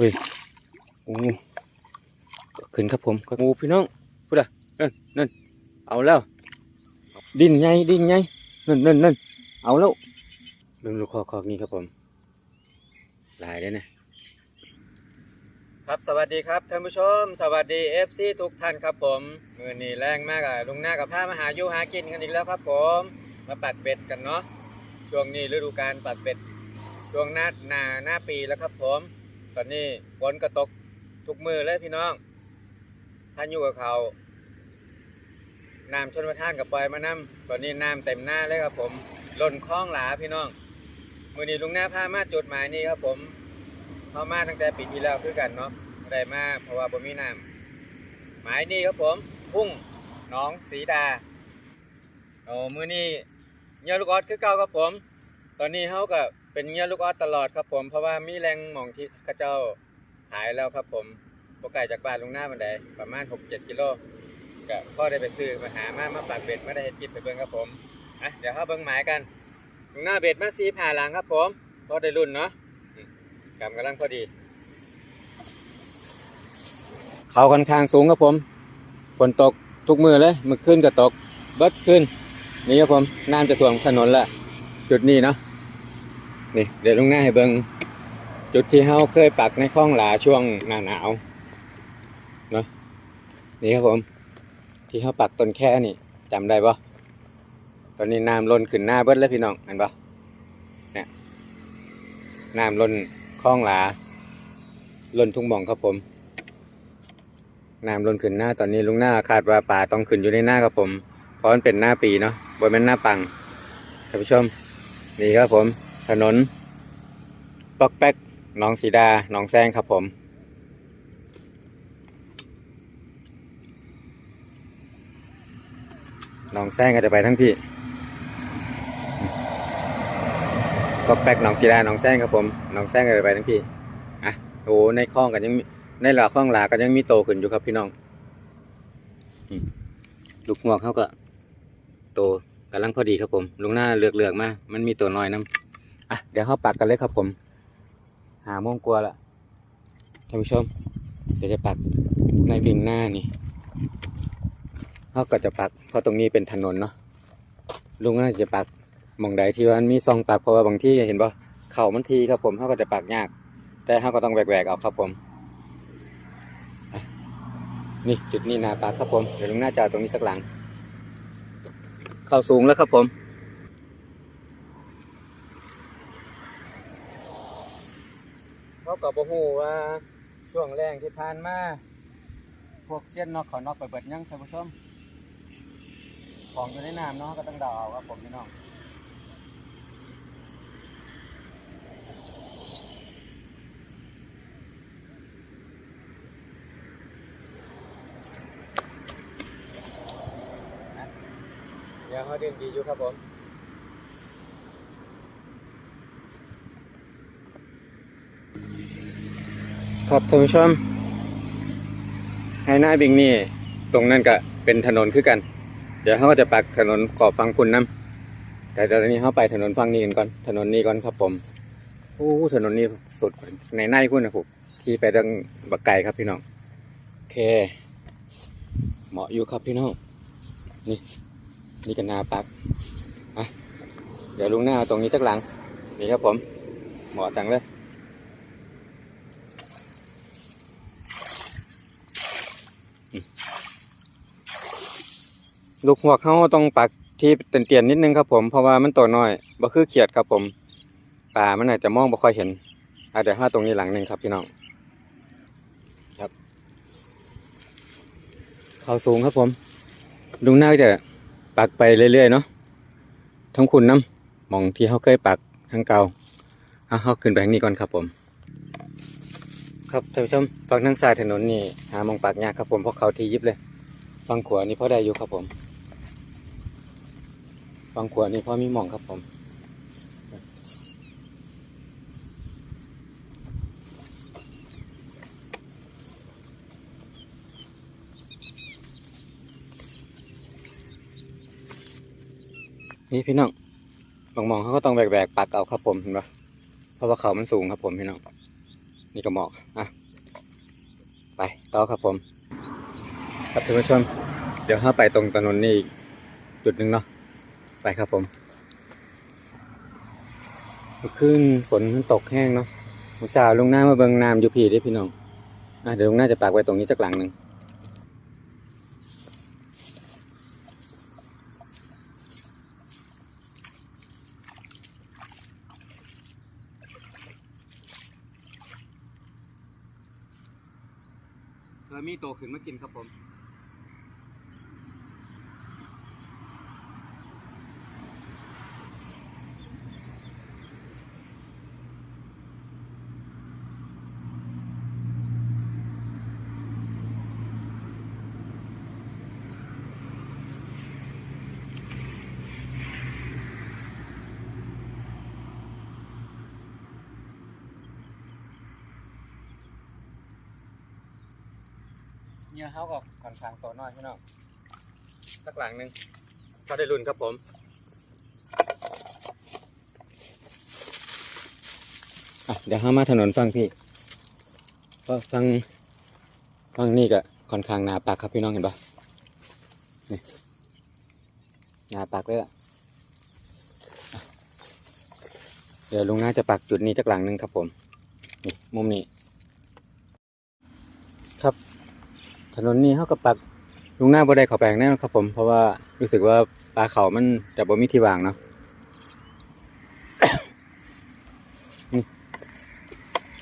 เฮ้ยโอ้ขึ้นครับผมโอ้พี่น้องพูดอะนั่นนั่นเอาแล้ว ดินใหญ่ดินใหญ่นั่นนั่นนั่นเอาแล้วเบิ่งลูกคอคอกนี้ครับผมหลายเลยนะครับสวัสดีครับท่านผู้ชม สวัสดี FC ทุกท่านครับผมมือนี้แรงมากอะลุงหน้ากับผ้ามาหาอยู่หากินกันอีกแล้วครับผมมาปักเบ็ดกันเนาะช่วงนี้ฤดูการปักเบ็ดช่วงหน้าหนาหน้าปีแล้วครับผมต อนนี้ฝนก็ตกทุกมือเลยพี่น้องท่านอยู่กับเขาน้ำชนประทานกับปล่อยมาน้ำตอนนี้น้ำเต็มหน้าเลยครับผมล้นคล้องหลาพี่น้อง มือนี้ลุงหน้าพามาจุดหมายนี้ครับผมเข้ามาตั้งแต่ปีที่แล้วคือกันเนาะได้มาเพราะว่าบ่มีน้ำหมายนี้ครับผมพุ่งหน้องสีดาโอ้มือนี้เงียลูกออดคือเก่าครับผม ตอนนี้เฮาก็เป็นเงี้ยลูกออดตลอดครับผม เพราะว่ามีแรงหม่องที่เขาเจ้าขายแล้วครับผมบ่ไกลจากบ้านลุงหน้ามันไดประมาณ 6-7 กิโลก็พอได้ไปซื้อมาหามามาปากเบ็ดมาได้เฮ็ดกินไปเบิ่งครับผมอะเดี๋ยวเฮาเบิ่งหมายกันลุงหน้าเบ็ดมา4ผ่าหลังครับผมพอได้รุ่นเนาะกำกำลังพอดี เขาค่อนข้างสูงครับผมฝนตกทุกมือเลยมือขึ้นก็ตกเบิดขึ้นนี่ครับผมน้ำจะท่วมถนนละจุดนี้เนาะ นี่เดี๋ยวลงหน้าให้เบิงจุดที่เฮาเคยปักในคลองหลาช่วงหน้าหนาวเนาะนี่ครับผม ที่เฮาปักต้นแค่นี่จำได้ปะตอนนี้น้ำล้นขึ้นหน้าเบิดแล้วพี่น้องเห็นปะเนี่ยน้ำล้นคลองหลาล้นทุ่งหม่องครับผมน้ำล้นขึ้นหน้าตอนนี้ลุงหน้าคาดว่าป่าต้องขึ้นอยู่ในหน้าครับผม เพราะมันเป็นหน้าปีเนาะบนเป็นหน้าปังท่านผู้ชมนี่ครับผม ถนนปอกแป๊กหนองสีดาหนองแซงครับผม หนองแซงก็จะไปทั้งพี่ปอกแป๊กหนองศิลาหนองแซงครับผมหนองแซงกันไปทั้งพี่อะโอ้ในคลองกันยังในหลาคลองหลากันยังมีโตขึ้นอยู่ครับพี่น้องลูกงวกเขาก็ โตกำลังพอดีครับผมลุงหน้าเลือกเลือกๆมา มันมีตัวน้อยน้ำ อะเดี๋ยวเข้าปักกันเลยครับผม หาโมงกลัวละท่านผู้ชม เดี๋ยวจะปักในบิ่งหน้านี่เขาก็จะปักเพราะตรงนี้เป็นถนนเนาะลุงน่าจะปักมองใดที่ว่ามีซองปากเพราะว่าบางที่เห็นป่ะเข่ามันทีครับผมเขาก็จะปากยาก แต่เขาก็ต้องแหวกๆเอาครับผมนี่จุดนี้นาปากครับผมเดี๋ยวลุงหน้าจะตรงนี้สักหลัง เข้าสูงแล้วครับผม เขากับบ่ฮู้ว่าช่วงแรงที่ผ่านมาพวกเส้นนอกเขานอกไปเบิดยังท่านผู้ชมของอยู่ในน้ำเนาะก็ต้องเดาเอาครับผมพี่น้องเดี๋ยวเขาเดินดีอยู่ครับผม ครับท่านผู้ชมให้หน้าบิงนี่ ตรงนั้นก็เป็นถนนคือกัน เดี๋ยวเขาก็จะปักถนนขอบฟังคุณน้ำแต่ตอนนี้เขาไปถนนฟังนี้กันก่อน ถนนนี้ก่อนครับผมโอ้ถนนนี้สุดในในคุณนะผมขี่ไปทางบักไก่ครับพี่น้องโอเค เหมาะอยู่ครับพี่น้องนี่นี่กันนาปักอะเดี๋ยวลุงหน้าตรงนี้สักหลังนี่ครับผม เหมาะจังเลย ลูกหัวเขาต้องปักที่เตียนๆนิดนึงครับ ผมเพราะว่ามันตัวน้อยบ่คือเขียดครับ ผมป่ามันอาจจะมองบ่ค่อยเห็นอะเดี๋ยวห้าตรงนี้หลังหนึ่งครับพี่น้องครับเขาสูงครับผมลุงหน้าจะปักไปเรื่อยๆเนาะทั้งคุณน้ำหมองที่เขาเคยปักทั้งเก่าเอาเขาขึ้นไปทางนี้ก่อนครับผม ครับท่านผู้ชมฝั่งทางซ้ายถนนนี่หามองปักยากครับผมเพราะเขาทียิบเลยฝั่งขวานี่พอได้อยู่ครับผมฝั่งขวานี่พอมีมองครับผมนี่พี่น้องบางมองเขาก็ต้องแบกๆปักเอาครับผมเห็นปะเพราะว่าเขามันสูงครับผมพี่น้อง นี่ก็หมอกอะไปต่อครับผมครับท่านผู้ชมเดี๋ยวเข้าไปตรงถนนนี่จุดหนึ่งเนาะไปครับผมขึ้นฝนมันตกแห้งเนาะอุตส่าห์ลงหน้ามาเบิงน้ำอยู่พี่ได้พี่น้องอะเดี๋ยวลงหน้าจะปากไว้ตรงนี้จักหลังหนึ่ง มีโตขึ้นมากินครับผม เนี่ยเขาก็ค่อนข้างโตน้อยพี่น้องสักหลังหนึ่งเขาได้รุ่นครับผมอะเดี๋ยวเข้ามาถนนฟังพี่ก็ฟังฟังนี่ก็ค่อนข้างหนาปากครับพี่น้องเห็นปะนี่หนาปากเลยล่ะอะเดี๋ยวลุงน่าจะปักจุดนี้จักหลังหนึ่งครับผม นี่มุมนี้ ครับ ถนนนี้เขาก็ปักลุงหน้าบ่ได้เขอแปลงแน่นครับผม เพราะว่ารู้สึกว่าปลาเขามันจะบ่มีที่วางเนาะ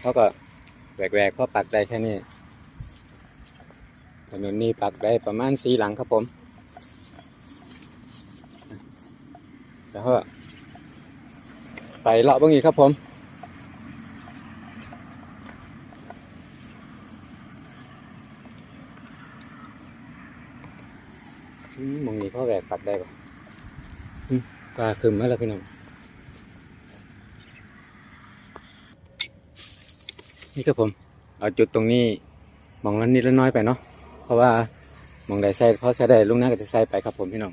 เขาก็แหวกๆเพราะปักได้แค่นี้ถนนนี้ปักได้ประมาณสีหลังครับผม แล้วก็ไปเลาะเบางอีกครับผม มมองนี้พ่อแหวกปักได้ปะอืมปลาคึมมาแล้วพี่น้องนี่ครับผม เอาจุดตรงนี้มองแล้วนิดละน้อยไปเนาะเพราะว่ามองได้ใส่เพราะใส่ได้ลุงหน้าก็จะใส่ไปครับผมพี่น้อง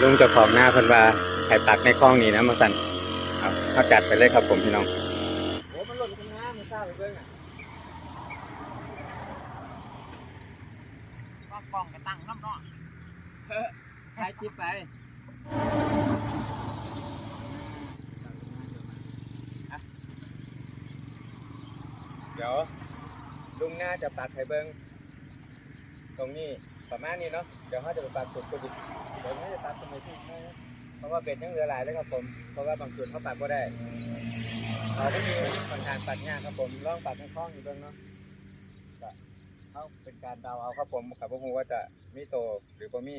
ลุงเจะของหน้าเพิ่นว่าไข่ปักในคลองนี้นะมาสั่นเอาเขาจัดไปเลยครับผมพี่น้องโอ้มันหล่นข้างหน้ามันทราบไปเบิ่งอะ ก็กล้องกระตั้งน้ำเนาะ ถ่ายคลิปไป เดี๋ยวลุง หน้าจะปักไข่เบิงตรงนี้ประมาณนี้เนาะเดี๋ยวเขาจะไปปักจุดตัวดิเดี๋ยวเขาจะปักตรงไหนที่เพราะว่าเบ็ดยังเหลือหลายเลยครับผม เพราะว่าบางจุดเขาปักก็ได้เขาไม่มีค่อนข้างปักยากครับผมลองปักในคลองอยู่เบิ่งเนาะเขาเป็นการเดาเอาครับผมกับพวกฮูว่าจะมีโตหรือบ่มี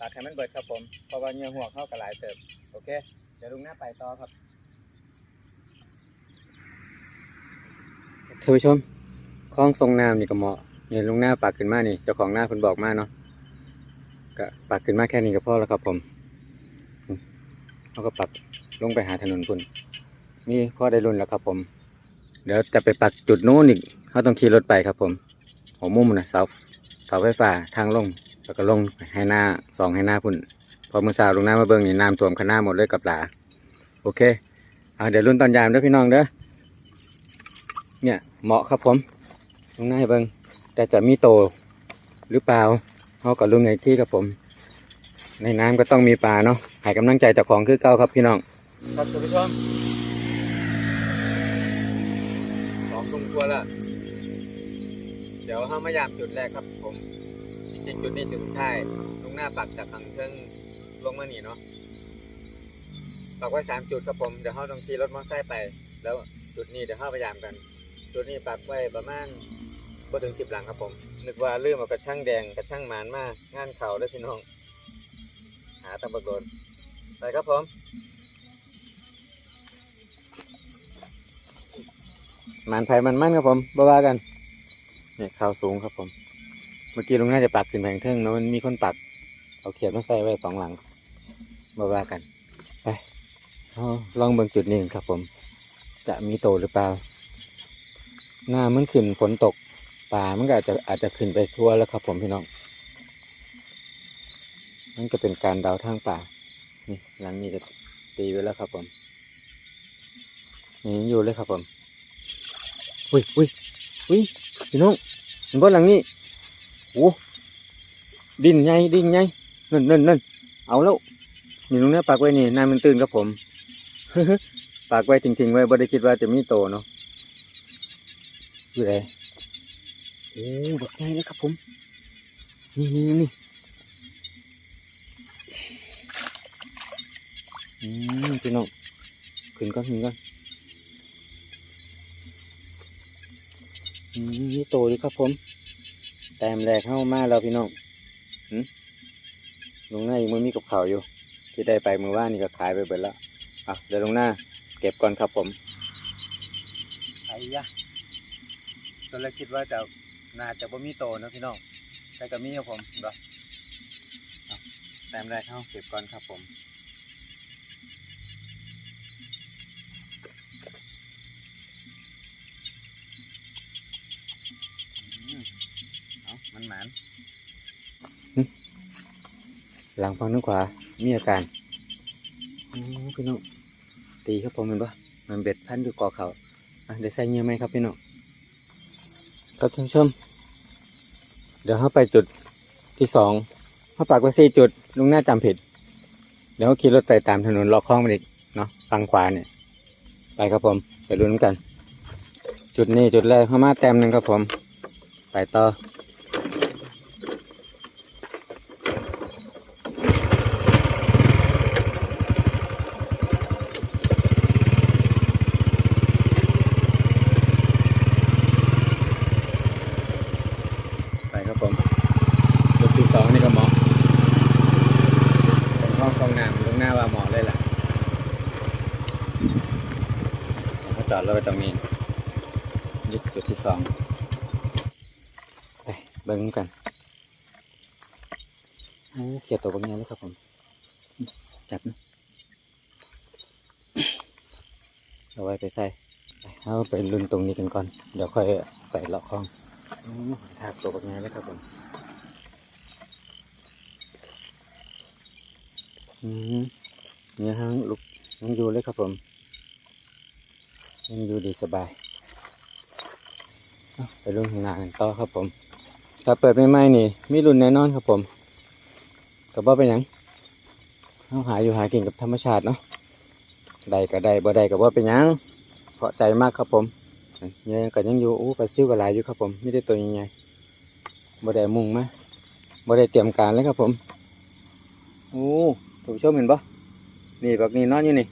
ตัดให้มันเบิดครับผมเพราะว่าเหงื่อหัวเข้ากับหลายเติบโอเคเดี๋ยวลุงหน้าไปต่อครับท่านผู้ชม คลองทรงน้ำนี่ก็เหมาะเนี่ยลุงหน้าปากขึ้นมานี่เจ้าของหน้าเพิ่นบอกมาเนาะก็ปากขึ้นมาแค่นี้ก็พอแล้วครับผมเขาก็ปักลงไปหาถนนพุ่นนี่พอได้รุ่นแล้วครับผม เดี๋ยวจะไปปักจุดโน้นอีกเขาต้องขี่รถไปครับผมหัวมุมนะเสาเสาไฟฟ้าทางลงแล้วก็ลงให้หน้าสองให้หน้าพุ่นพอมือสาวลงหน้ำมาเบิ่งนี่น้ำท่วมข้างหน้าหมดเลยกับหลาโอเคเอาเดี๋ยวรุ่นตอนยามเด้อพี่น้องเด้อเนี่ยเหมาะครับผม ลงหน้าเบิงแต่จะมีโตหรือเปล่าเขากับลุงในที่ครับผม ในน้ำก็ต้องมีปลาเนาะให้กำลังใจจ้าของคือเก่าครับพี่น้อง ครับท่านผู้ชมสองตุงตัวละเดี๋ยวเข้ามายามจุดแรกครับผมจริงจุดนี้จุดสุดท้ายลงหน้าปักจากทางเครื่องลงมาหนีเนาะปักไว้สามจุดครับผมเดี๋ยวเขาต้องขี่รถมอเตอร์ไซค์ไป แล้วจุดนี้เดี๋ยวเขาพยายามกัน จุดนี้ปักไว้ประมาณบ่ถึงสิบหลังครับผม นึกว่าลืมเอากระช่างแดงกระช่างหมานมากงานเขาเลยพี่น้อง หาตะบักโดนไปครับผมหมันไผ่มันมั่นครับผมบ่ว่ากันเนี่ยเข่าสูงครับผม เมื่อกี้ลุงน่าจะปักขึ้นแผงเทิงเนอะมันมีคนปัก เอาเขียนมาใส่ไว้สองหลังมาว่ากันไปลองเบิ่งจุดนี้ครับผม จะมีโตหรือเปล่า หน้ามันขึ้นฝนตกป่ามันก็อาจจะอาจจะขึ้นไปทั่วแล้วครับ ผมพี่น้องนั่นก็เป็นการเดาทางป่านี่หลังนี้ก็ตีไว้แล้วครับผมนี่อยู่เลยครับผมอุ้ยอุ้ยอุ้ยพี่น้องเห็นบ่หลังนี้โอ้ดินใหญ่ดินใหญ่นั่นนั่นนั่นเอาแล้วนี่ลุงเนี่ยปากไว้นี่น้ำมันตื่นครับผมปากไว้ทิ้งๆไว้บ่ได้คิดว่าจะมีโตเนาะ อยู่ไหนโอ้บักใหญ่แล้วครับผม นี่นี่นี่อืมพี่น้องขึ้นก่อนขึ้นก่อนอืมนี่โตดีครับผม แต้มแรกเข้ามาแล้วพี่น้องหืมลงหน้ายังไม่มีกับข่าวอยู่ ที่ได้ไปมือว่านนี่ก็ขายไปเบิดแล้ว อะเดี๋ยวลงหน้า เก็บก่อนครับผมไอ้ยะ อนแรกคิดว่าจะน่าจะบ่มีโตนะพี่น้องแต่ก็มีครับผมเห็นปะอะแต้มแรกเข้าเก็บก่อนครับผมมเอามันหมานหลังฟังทางขวา มีอาการพี่น้องตีครับผมเห็นปะมันเบ็ดพันอยู่กอเขาอะเดี๋ยวใส่เงี้ยไหมครับพี่น้อง ครับท่านผู้ชม เดี๋ยวเขาไปจุดที่สองเขาปากไว้สี่จุดลุงหน้าจำผิด เดี๋ยวขี่รถไปตามถนนลอกคลองไปอีกเนาะฝั่งขวาเนี่ยไปครับผมไปลุ้นกัน จุดนี้จุดแรกเข้ามาแต้มหนึ่งครับผม ไปต่อ ไปครับผม จุดที่สองนี่ก็เหมาะเป็นห้องฟองน้ำตรงหน้าว่าเหมาะเลยล่ะเขาจอดรถไปตรงนี้ยึดจุดที่สอง ไปเบิ้งกันโอ้เขียด ตัวบางอย่างเลยครับผม จับนะเอาไว้ไปใส่เอาไปลุนตรงนี้กันก่อน เดี๋ยวค่อยไปเลาะคลองโอ้ทากตัวบางอย่างเลยครับผมเนี่ยฮะลูกยังอยู่เลยครับผมยังอยู่ดีสบายไปรุ่นข้างหน้ากันต่อครับผม ถ้าเปิดใหม่นี่ มีรุ่นแน่นอนครับผม ก็บ่เป็นหยังเอาหาอยู่หากินกับธรรมชาติเนาะได้ก็ได้บ่ได้ก็บ่เป็นหยังเพราะใจมากครับผมเนี่ยก็ยังอยู่อู้ปลาซิวก็หลายอยู่ครับผมไม่ได้ตัวใหญ่ๆบ่ได้มุ่งมาบ่ได้เตรียมการเลยครับผมโอ้ท่านผู้ชมเห็นปะนี่แบักนี่นอนอยู่นี่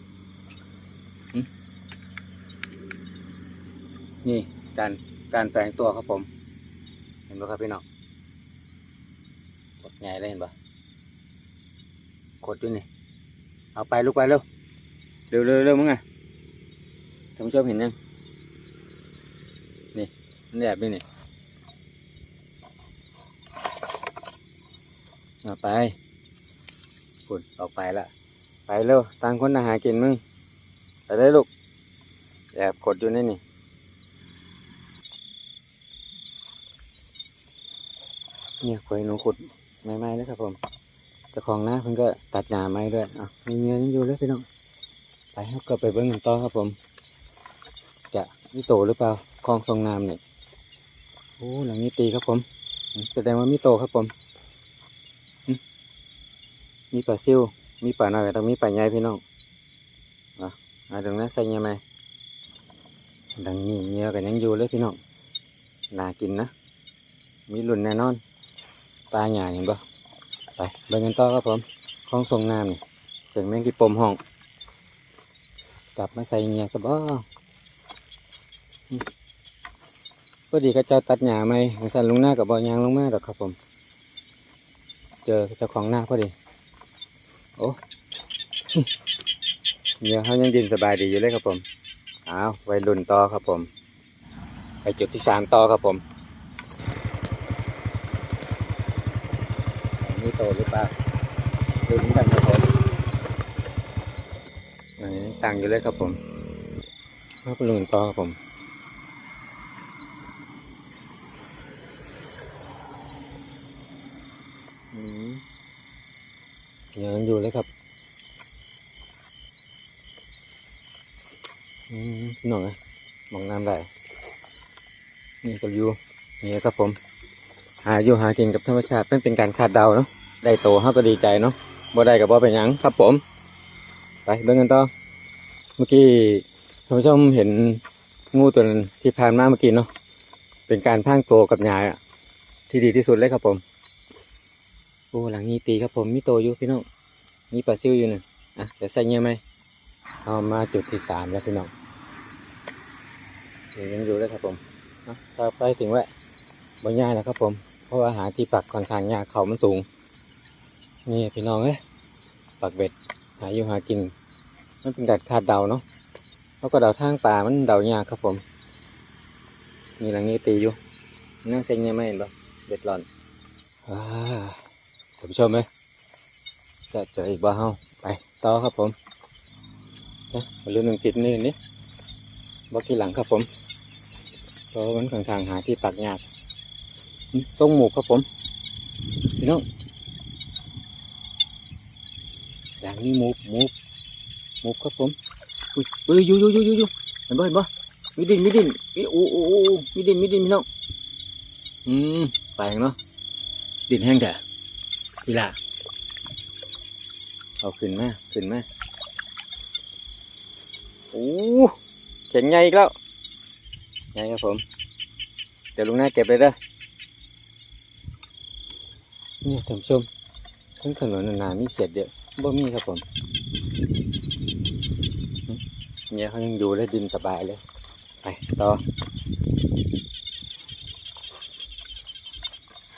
นี่การการแฝงตัวครับผม เห็นปะครับพี่น้องใหญ่เลยเห็นปะ กดอยู่นี่ เอาไปลูกไปเร็ว เร็วเร็วเร็วมึงไงท่านผู้ชมเห็นยัง นี่ มันแอบอยู่นี่เอาไปฝุ่นออกไปละไปเร็วต่างคนต่างหากินมึง ไปได้ลูก แอบกดอยู่นี่นี่เนี่ยควยหนูขุดไม้ๆเลยครับผม เจ้าของน้าเพิ่นก็ตัดหญ้าไม้ด้วยอะมีเงี้ยยังอยู่เลยพี่น้องไปเขาก็ไปเบิ้งกันต่อครับผม จะมีโตหรือเปล่าคลองทรงน้ำเนี่ยโอ้หลังนี้ตีครับผมแสดงว่ามีโตครับผม มีปลาซิวมีปลาหน่อยต้องมีปลาใหญ่พี่น้องอะอะตรงนั้นใส่เงี้ยไหมดังนี้เงี้ยกันยังอยู่เลยพี่น้องน่ากินนะ มีรุ่นแน่นอน ปลาใหญ่เห็นปะ ไปเบิ่งกันต่อครับผมคลองทรงน้ำนี่เสียงแมงกีปมห้อง จับมาใส่เงียซะบ่อืมพอดีก็เจ้าตัดหญ้าไหมทางสันลงหน้ากับบ่อยางลงมาดอกครับผม เจอเจ้าของหน้าพอดี โอ้เงียเขายังดินสบายดีอยู่เลยครับผม อ้าวไว้รุ่นต่อครับผม ไปจุดที่สามต่อครับผมนี่โตหรือเปล่าดูนกันครับผมหนต่างอยู่เลยครับผมมาไปรุ่นต่อครับผมอืมยังอยู่เลยครับอืมพี่องอะมองน้ำได้นี่ก็อยู่นี่ครับผม หาอยู่หากินกับธรรมชาติมันเป็นการคาดเดาเนาะ ได้โตเขาก็ดีใจเนาะบ่ได้กับบ่เป็นหยังครับผม ไปเบิ่งกันต่อเมื่อกี้ท่านผู้ชมเห็นงูตัวนั้นที่ผ่านมาเมื่อกี้เนาะเป็นการพางโตวกับหญ้าอะที่ดีที่สุดเลยครับผมโอ้หลังนี้ตีครับผมมีโตอยู่พี่น้องมีปลาซิวอยู่น่ะอะเดี๋ยวใส่เงี้ยไหมเอามาจุดที่สามแล้วพี่น้องยังอยู่เลยครับผมอะถ้าไปถึงแวะบ่ยากแล้วครับผม เพราะว่าหาที่ปักค่อนข้างยากเขามันสูง นี่พี่น้องเอ้ยปักเบ็ดหาอยู่หากิน มันเป็นการคาดเดาเนาะแล้วก็เดาทางป่ามันเดายากครับผมมีหลังนี้ตีอยู่นั่งเซ็งยังไม่เห็นปะเบ็ดหลอนท่านผู้ชมไหมจะเจออีกบ่เฮาไปต่อครับผมเอ๊ะมาเรื่องหนึ่งจิตนี่นี่บ่กี่หลังครับผมเพราะมันค่อนข้างหาที่ปักยากทรงหมูครับผมพี่น้อง อย่างนี้หมูหมูหมูครับผมอุ้ยเอ้ยอยู่อยู่อยู่อยู่อยู่เห็นบ่เห็นบ่มีดินมีดินมีโอ้โอ้โอโอมีดินมีดินพี่น้องอืมไปลงเนาะดินแห้งแต่ทีละเอาขึ้นมาขึ้นมาโอ้เข็งใหญ่อีกแล้วใหญ่ครับผมเดี๋ยวลุงหน้าเก็บเลยเด้อเนี่ยท่านผู้ชมทั้งถนนนานามีเขียดเยอะ บ่มีครับผมเนี่ยเขายังอยู่เลยดินสบายเลย ไปต่อ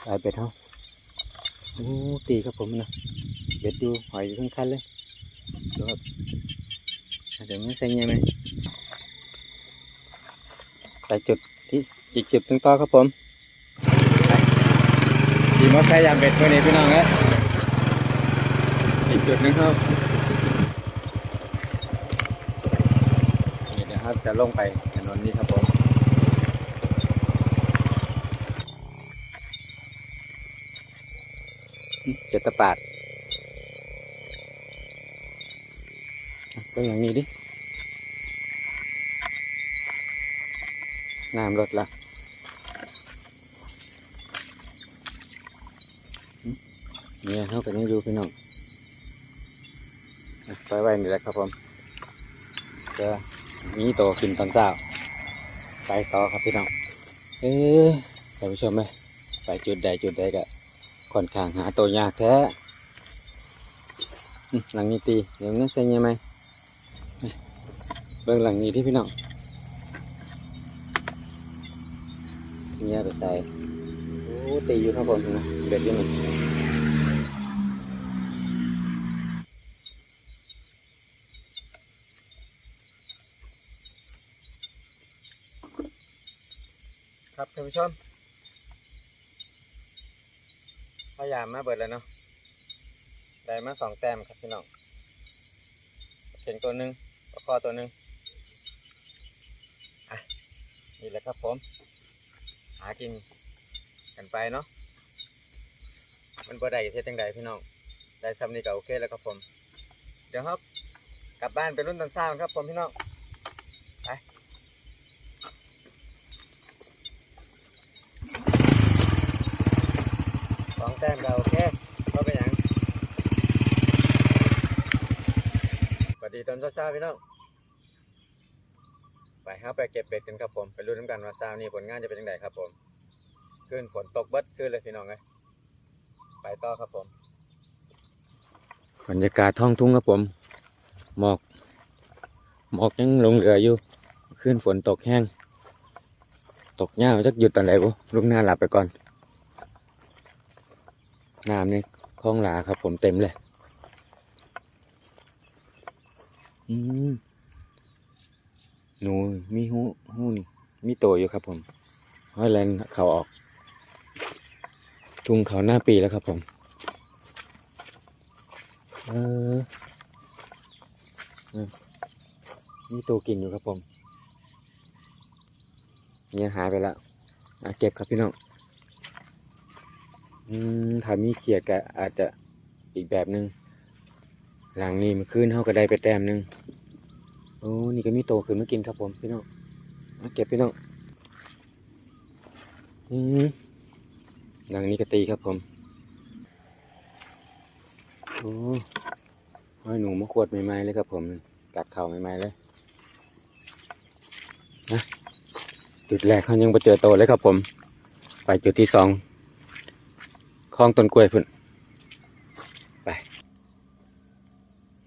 สายเบ็ดเขาโอ้ตีครับผมนะเบ็ดดูหอยอยู่ทั้งคันเลยดูครับเดี๋ยวมันใส่เงี้ยไหมไปจุดที่อีกจุดหนึ่งต่อครับผมขี่มอเตอร์ไซค์ยามเบ็ดตัวนี้พี่น้องเอ้ย อีกจุดหนึงครับนี่นะครับจะลงไปถนนนี้ครับผมเจตปาดก็อย่างนี้ดิ น้ำลดละเนี่ยเขาก็ยังอยู่พี่น้อง อะไปไว้นี่แหละครับผมจะมีโตกินตอนเช้าไปต่อครับพี่น้องเออท่านผู้ชมไหมไปจุดใดจุดใดก็ค่อนข้างหาตัวยากแท้หลังนี้ตีเดี๋ยวนี้ใส่เงี้ยไหมเบิ่งหลังนี้ที่พี่น้องเงี้ยไปใส่โอ้ตีอยู่ครับผมนะเบ็ดอยู่นี่คานผู้ชมพยายามมาเบิดแล้วเนาะได้มาสองแต้มครับพี่น้องเก่งตัวหนึ่งประคอตัวหนึ่งอะนี่แหละครับผม หากินกันไปเนาะมันบ่ได้เฮ็ดจังใดพี่น้องได้ซ้ำนี่ก็โอเคแล้วครับผม เดี๋ยวครับกลับบ้านไปรุ่นตอนเช้าครับผมพี่น้อง แต้มก็โอเคก็เป็นหยังสวัสดีตอนเช้าๆพี่น้องไปครับไปเก็บเบ็ดกันครับผมไปรุ่นน้ำกันว่าเช้านี้ผลงานจะเป็นยังไงครับผมคืนฝนตกเบิดคืนเลยพี่น้องเลยไปต่อครับผม บรรยากาศท้องทุ่งครับผม หมอก หมอกยังลงเหลืออยู่คืนฝนตกแห้ง ตกยาจักหยุดตอนไหนบุลุกหน้าหลับไปก่อน น้ำนี่คลองหลาครับ ผมเต็มเลย อืมหนูมีหูหูนี่มีโตอยู่ครับ ผมห้อยแลนเขาออก ทุ่งเขาหน้าปีแล้วครับ ผม เอออืมมีตัวกินอยู่ครับผมเนี่ยหายไปแล้วอะเก็บครับพี่น้อง อืมถ้ามีเขียดก็อาจจะอีกแบบหนึ่งหลังนี้มันขึ้นเท่าก็ได้ไปแต้มหนึ่งโอ้นี่ก็มีโตขึ้นมากินครับผมพี่น้องเอาเก็บพี่น้องอืมดังนี้ก็ตีครับผมโอ้ห้อยหนูมะขวดใหม่ๆเลยครับผมกัดเข่าใหม่ๆเลยนะจุดแรกเขายังไปเจอโตเลยครับผม ไปจุดที่สอง คลองต้นกล้วยพุ่นไป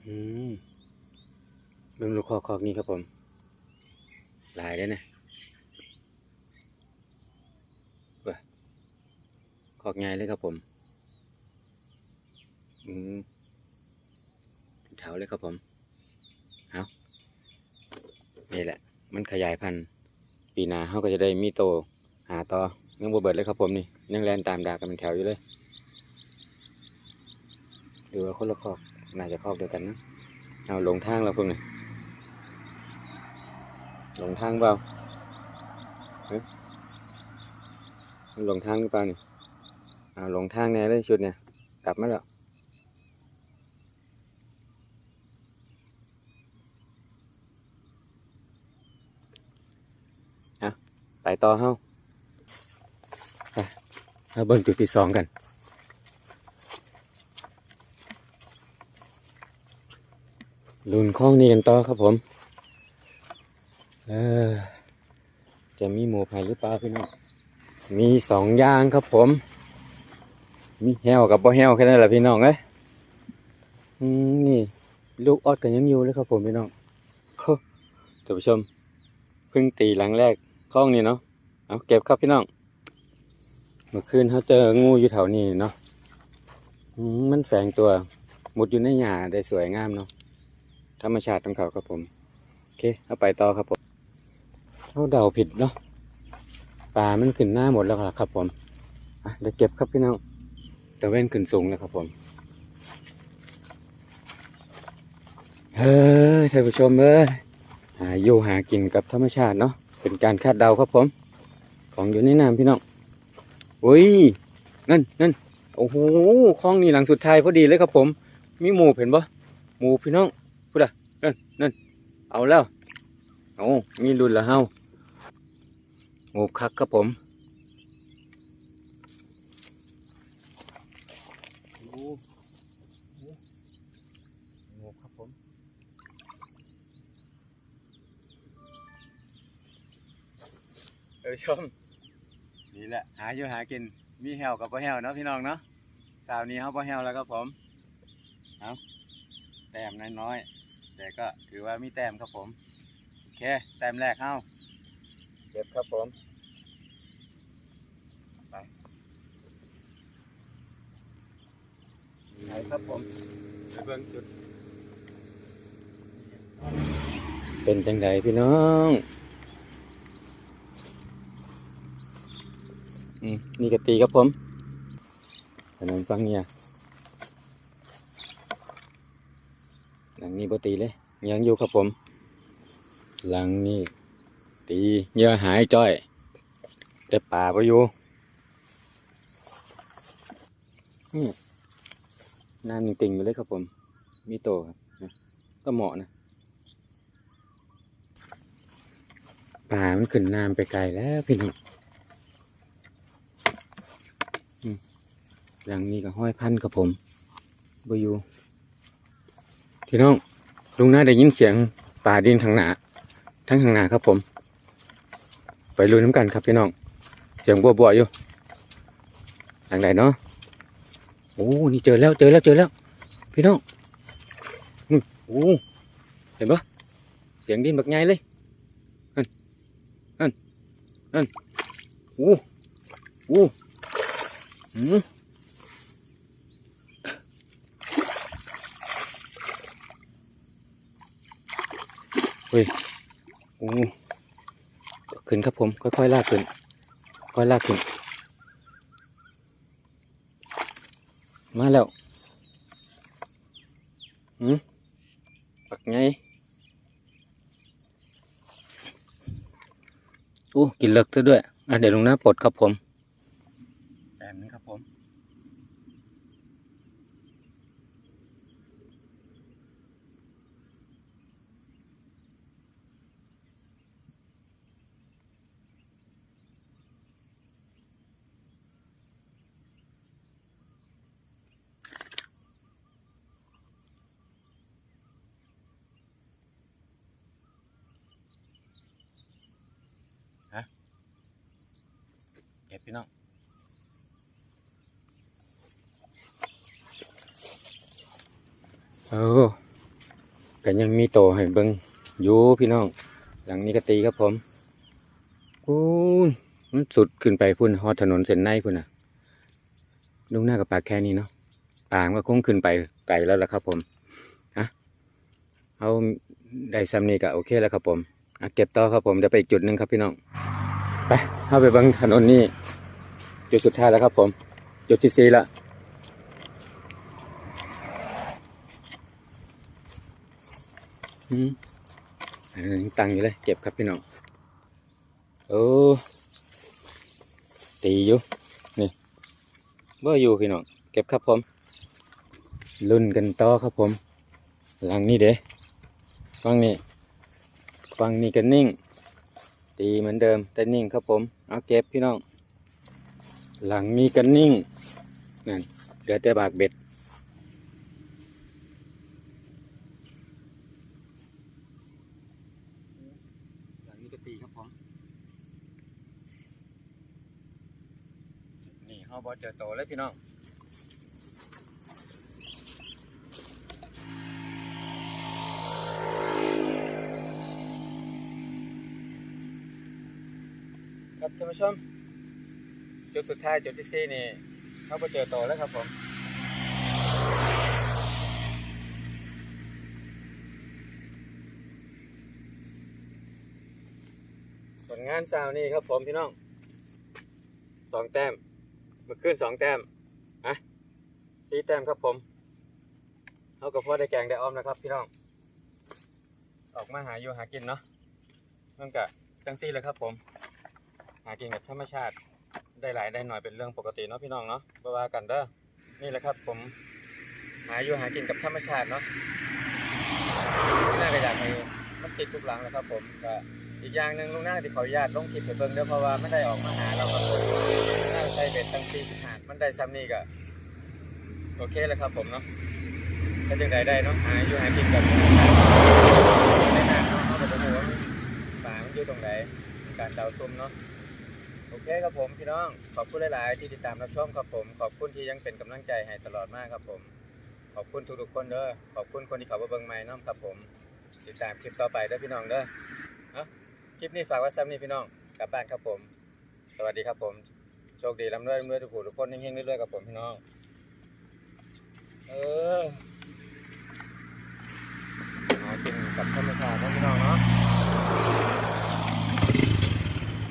อืมเบิ่งลูกคอกคอกนี้ครับผม หลายเลยนะเว้ยคอกใหญ่เลยครับผม อืมแถวเลยครับผม เอานี่แหละ มันขยายพันธุ์ ปีหน้าเขาก็จะได้มีโต หาต่อยังบ่เบิดเลยครับผมนี่ยังแลนตามดากันเป็นแถวอยู่เลย หรือว่าคนละคอกน่าจะคอกเดียวกันนะเอาหลงทางแล้วพวกนี้หลงทางเปล่าฮะมันหลงทางหรือเปล่านี่เอาหลงทางแน่เลยชุดเนี่ยกลับมาแล้วอะไปต่อเฮ้าไปเราเบิ่งจุดที่สองกัน ลุนข้องนี้กันต่อครับผมเออจะมีหมูพายหรือเปล่าพี่น้องมีสองอย่างครับผม มีแฮวกับบ่แฮวแค่นั้นแหละพี่น้องเอ้ยนี่ ลูกออดกันยังอยู่เลยครับผมพี่น้องท่านผู้ชมเพิ่งตีหลังแรกข้องนี้เนาะเอาเก็บครับพี่น้องเมื่อคืนเขาเจองูอยู่แถวนี้เนาะมมันแฝงตัวมุดอยู่ในหญ้าได้สวยงามเนาะ ธรรมชาติของเขาครับผม โอเคเอาไปต่อครับผมเขาเดาผิดเนาะปลามันขึ้นหน้าหมดแล้วล่ะครับผมเดี๋ยวเก็บครับพี่น้องตะเว้นขึ้นสูงแล้วครับผม เฮ้ยท่านผู้ชมเอ้ยหาอยู่หากินกับธรรมชาติเนาะเป็นการคาดเดาครับผม ของอยู่ในน้ำพี่น้องอุ้ยนั่นนั่นโอ้โหคลองนี่หลังสุดท้ายพอดีเลยครับผม มีหมูเห็นปะหมูพี่น้อง พูดอะนั่นนั่นเอาแล้วโอ้มีรุ่นละเฮาหมูคักครับผมโอ้หมูครับผมเออชมนี่แหละหาอยู่หากินมีแฮวกับบ่แฮวเนาะพี่น้องเนาะสาวนี้เขาบ่แฮวแล้วครับผมเอาแต้มน้อยๆ แต่ก็ถือว่ามีแต้มครับผมโอเคแต้มแรกเข้าเก็บครับผมไปไปครับผมไปเบิ่งจุด เป็นจังไดพี่น้องอืมนี่กตีครับผมถนนฟังเนี่ยหลัง นี้บ่ตีเลยยังอยู่ครับผม หลังนี้ตีเหยื่อหายจ้อย แต่ป่าบ่อยู่นี่น้ำยังติ่งอยู่เลยครับผม มีโตครับก็เหมาะนะป่ามันขึ้นน้ำไปไกลแล้วพี่น้องหลังนี้ก็ห้อยพันกับผมบอยู่พี่น้อง ลุงน่าได้ยินเสียงป่าดินข้างหน้าทั้งข้างหน้าครับผม ไปลุยน้ำกันครับพี่น้อง เสียงบัวบัวอยู่หลังไหนเนาะโอ้นี่เจอแล้วเจอแล้วเจอแล้ว พี่น้องโอ้เห็นปะเสียงดินแบักใหญ่เลยนั่นนั่นนั่นโอ้โอ้อืม โอ้ขึ้นครับผม ค่อยๆลากขึ้น ค่อยลากขึ้น มาแล้วหืมปักไงอู้กินเลิกซะด้วย อะเดี๋ยวลุงน้าปลดครับผมแต้มนึงครับผม พี่น้อง โอ้กันยังมีโตให้เบิ่งอยู่พี่น้อง หลังนี้ก็ตีครับผมอู้มันสุดขึ้นไปพุ่นฮอดถนนเส้นในพุ่นน่ะลุงหน้ากับปากแค่นี้เนาะปางก็คงขึ้นไปไกลแล้วล่ะครับผมอะเอาได้ซ้ำนี้ก็โอเคแล้วครับผมอะเก็บต่อครับผมเดี๋ยวไปอีกจุดหนึ่งครับพี่น้องไปเข้าไปบังถนนนี่จุดสุดท้ายแล้วครับผม จุดที่สี่ละ อืมอันนี้ตังอยู่เลยเก็บครับพี่น้องโอ้ตีอยู่นี่เบ่อยู่พี่น้องเก็บครับผมลุ้นกันต่อครับผม หลังนี้เด้ฟังนี่ฟังนี่กันนิ่ง ตีเหมือนเดิมแต่นิ่งครับผมเอาเก็บพี่น้อง หลังมีกันนิ่งนั่นเหลือแต่บากเบ็ด หลังนี้ก็ตีครับผม นี่ เฮาบอเจอโตเลยพี่น้องครับท่านผู้ชม จุดสุดท้ายจุดที่สี่นี่เขาไปเจอโตแล้วครับผมผลงานสาวนี่ครับผมพี่น้องสองแต้ม เมื่อคืนสองแต้มอะสี่แต้มครับผมเขากับพ่อได้แกงได้อ้อมนะครับพี่น้อง ออกมาหาอยู่หากินเนาะนั่นกะจังซี่เลยครับผม หากินกับธรรมชาติได้หลายได้หน่อยเป็นเรื่องปกติเนาะพี่น้องเนาะบ่ว่ากันเด้อนี่แหละครับผมหาอยู่หากินกับธรรมชาติเนาะน่าก็อยากให้มันติดทุกหลังแหล้วครับผมก็อีกอย่างหนึ่งลุงหน้าที่ขออนุญาตลงคลิปไปเบิ่งเด้อเพราะว่าไม่ได้ออกมาหาเราครับผม ใช้เบ็ดตั้งสี่สิบห้ามันได้ซ้ำนี่ก็โอเคแล้วครับผมเนาะถ้าจังใดได้เนาะหาอยู่หากินกับธรรมชาติในน้ำเนาะเอาไปดูว่าป่ามันอยู่ตรงไหนการเดาซุ่มเนาะโอเคครับผมพี่น้องขอบคุณหลายๆ ที่ติดตามรับชมครับผม ขอบคุณที่ยังเป็นกำลังใจให้ตลอดมากครับผม ขอบคุณทุกๆคนเด้อขอบคุณคนที่เขามาเบิ่งใหม่น้องครับผม ติดตามคลิปต่อไปเด้อพี่น้องเด้อเอาคลิปนี้ฝากไว้ซ้ำนี่พี่น้องกลับบ้านครับผม สวัสดีครับผม โชคดีร่ำรวยร่ำรวยทุกผู้ทุกคนเฮงๆเรื่อยๆกับผมพี่น้อง เออมากินกับธรรมชาติพี่น้องเนาะ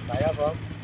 ไปครับผม